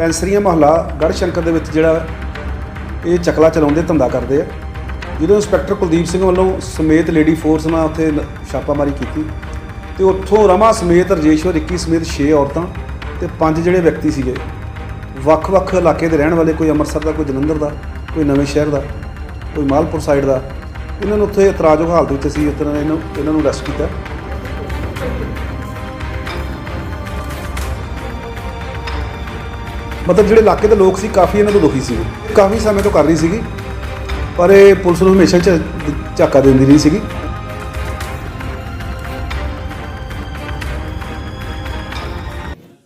ਪੈਂਸਰੀਆਂ ਮਹੱਲਾ ਗੜ੍ਹ ਸ਼ੰਕਰ ਦੇ ਵਿੱਚ ਜਿਹੜਾ ਇਹ ਚਕਲਾ ਚਲਾਉਂਦੇ, ਧੰਦਾ ਕਰਦੇ ਆ। ਜਦੋਂ ਇੰਸਪੈਕਟਰ ਕੁਲਦੀਪ ਸਿੰਘ ਵੱਲੋਂ ਸਮੇਤ ਲੇਡੀ ਫੋਰਸ ਨਾਲ ਉੱਥੇ ਛਾਪਾਮਾਰੀ ਕੀਤੀ, ਤੇ ਉੱਥੋਂ ਰਮਾ ਸਮੇਤ ਰਜੇਸ਼ਵਰ 21 ਸਮੇਤ 6 ਔਰਤਾਂ ਤੇ ਪੰਜ ਜਿਹੜੇ ਵਿਅਕਤੀ ਸੀਗੇ, ਵੱਖ-ਵੱਖ ਇਲਾਕੇ ਦੇ ਰਹਿਣ ਵਾਲੇ, ਕੋਈ ਅੰਮ੍ਰਿਤਸਰ ਦਾ, ਕੋਈ ਜਲੰਧਰ ਦਾ, ਕੋਈ ਨਵੇਂ ਸ਼ਹਿਰ ਦਾ, ਕੋਈ ਮਾਲਪੁਰ ਸਾਈਡ ਦਾ, ਇਹਨਾਂ ਨੂੰ ਉੱਥੇ ਇਤਰਾਜ਼ਯੋਗ ਹਾਲਤ ਵਿੱਚ ਅਸੀਂ ਉੱਥੇ ਇਹਨਾਂ ਨੂੰ ਇਹਨਾਂ ਨੂੰ ਅਰੈਸਟ ਕੀਤਾ। ਮਤਲਬ ਜਿਹੜੇ ਇਲਾਕੇ ਦੇ ਲੋਕ ਸੀ, ਕਾਫੀ ਇਹਨਾਂ ਤੋਂ ਦੁਖੀ ਸੀਗੇ ਕਾਫੀ ਸਮੇਂ ਤੋਂ ਕਰ ਰਹੀ ਸੀਗੀ, ਪਰ ਇਹ ਪੁਲਿਸ ਨੂੰ ਹਮੇਸ਼ਾ ਝ- ਝਾਕਾ ਦਿੰਦੀ ਰਹੀ ਸੀਗੀ।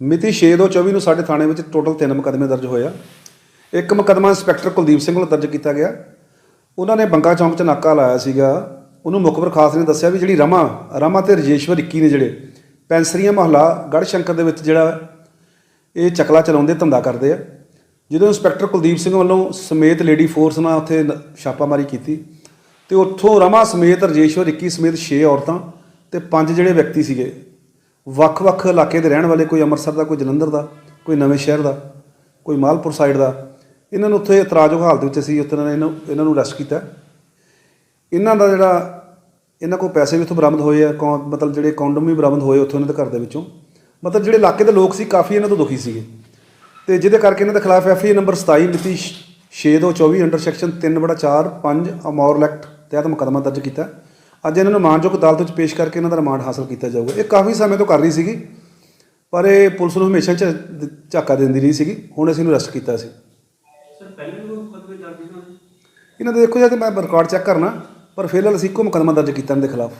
ਮਿਤੀ 6/2/24 ਨੂੰ ਸਾਡੇ ਥਾਣੇ ਵਿੱਚ ਟੋਟਲ 3 ਮੁਕੱਦਮੇ ਦਰਜ ਹੋਏ ਆ। ਇੱਕ ਮੁਕੱਦਮਾ ਇੰਸਪੈਕਟਰ ਕੁਲਦੀਪ ਸਿੰਘ ਵੱਲੋਂ ਦਰਜ ਕੀਤਾ ਗਿਆ। ਉਹਨਾਂ ਨੇ ਬੰਗਾ ਚੌਂਕ 'ਚ ਨਾਕਾ ਲਾਇਆ ਸੀਗਾ। ਉਹਨੂੰ ਮੁਖਬਰ ਖਾਸ ਨੇ ਦੱਸਿਆ ਵੀ ਜਿਹੜੀ ਰਮਾ ਰਮਾ ਤੇ ਰਜੇਸ਼ਵਰ 21 ਨੇ ਜਿਹੜੇ ਪੈਂਸਰੀਆਂ ਮਹੱਲਾ, ਗੜ੍ਹ ਸ਼ੰਕਰ ਦੇ ਵਿੱਚ ਜਿਹੜਾ ਇਹ ਚਕਲਾ ਚਲਾਉਂਦੇ, ਧੰਦਾ ਕਰਦੇ ਆ। ਜਦੋਂ ਇੰਸਪੈਕਟਰ ਕੁਲਦੀਪ ਸਿੰਘ ਵੱਲੋਂ ਸਮੇਤ ਲੇਡੀ ਫੋਰਸ ਨਾਲ ਉੱਥੇ ਲ- ਛਾਪਾਮਾਰੀ ਕੀਤੀ, ਤੇ ਉੱਥੋਂ ਰਮਾ ਸਮੇਤ ਰਜੇਸ਼ਵਰ 21 ਸਮੇਤ 6 ਔਰਤਾਂ ਤੇ ਪੰਜ ਜਿਹੜੇ ਵਿਅਕਤੀ ਸੀਗੇ। ਵੱਖ-ਵੱਖ ਇਲਾਕੇ ਦੇ ਰਹਿਣ ਵਾਲੇ, ਕੋਈ ਅੰਮ੍ਰਿਤਸਰ ਦਾ, ਕੋਈ ਜਲੰਧਰ ਦਾ, ਕੋਈ ਨਵੇਂ ਸ਼ਹਿਰ ਦਾ, ਕੋਈ ਮਾਲਪੁਰ ਸਾਈਡ ਦਾ, ਇਹਨਾਂ ਨੂੰ ਉੱਥੇ ਇਤਰਾਜ਼ਯੋਗ ਹਾਲਤ ਵਿੱਚ ਅਸੀਂ ਉੱਥੇ ਇਹਨਾਂ ਨੂੰ ਇਹਨਾਂ ਨੂੰ ਅਰੈਸਟ ਕੀਤਾ। ਇਹਨਾਂ ਦਾ ਜਿਹੜਾ, ਇਹਨਾਂ ਕੋਲ ਪੈਸੇ ਵੀ ਉੱਥੋਂ ਬਰਾਮਦ ਹੋਏ ਆ ਕੌ- ਮਤਲਬ ਜਿਹੜੇ ਕੌਂਡਮ ਵੀ ਬਰਾਮਦ ਹੋਏ ਉੱਥੋਂ ਇਹਨਾਂ ਦੇ ਘਰ ਦੇ ਵਿੱਚੋਂ। ਮਤਲਬ ਜਿਹੜੇ ਇਲਾਕੇ ਦੇ ਲੋਕ ਸੀ ਕਾਫੀ ਇਹਨਾਂ ਤੋਂ ਦੁਖੀ ਸੀਗੇ। ਤੇ ਜਿਹਦੇ ਕਰਕੇ ਇਹਨਾਂ ਦੇ ਖਿਲਾਫ ਐਫ ਨੰਬਰ 27 ਮਿਤੀ 6224 ਅੰਡਰ ਸੈਕਸ਼ਨ 3/4 5 ਅਮੌਰਲ ਐਕਟ ਤਹਿਤ ਮੁਕੱਦਮਾ ਦਰਜ ਕੀਤਾ। ਅੱਜ ਇਹਨਾਂ ਨੂੰ ਮਾਨਯੋਗ ਅਦਾਲਤ ਵਿੱਚ ਪੇਸ਼ ਕਰਕੇ ਇਹਨਾਂ ਦਾ ਰਿਮਾਂਡ ਹਾਸਲ ਕੀਤਾ ਜਾਊਗਾ। ਇਹ ਕਾਫੀ ਸਮੇਂ ਤੋਂ ਕਰ ਰਹੀ ਸੀਗੀ ਪਰ ਇਹ ਪੁਲਿਸ ਨੂੰ ਹਮੇਸ਼ਾ ਝਾਕਾ ਦਿੰਦੀ ਰਹੀ ਸੀਗੀ। ਹੁਣ ਅਸੀਂ ਇਹਨੂੰ ਅਰੈਸਟ ਕੀਤਾ ਸੀ। ਸਰ ਪਹਿਲੇ ਵੀ ਮੁਕੱਦਮੇ ਦਰਜ ਨੇ ਇਹਨਾਂ ਦੇ ਦੇਖੋ ਜੇ ਤੇ ਮੈਂ ਰਿਕਾਰਡ ਚੈੱਕ ਕਰਨਾ ਪਰ ਫਿਲਹਾਲ ਅਸੀਂ ਇੱਕੋ ਮੁਕੱਦਮਾ ਦਰਜ ਕੀਤਾ ਇਹਨਾਂ ਦੇ ਖਿਲਾਫ।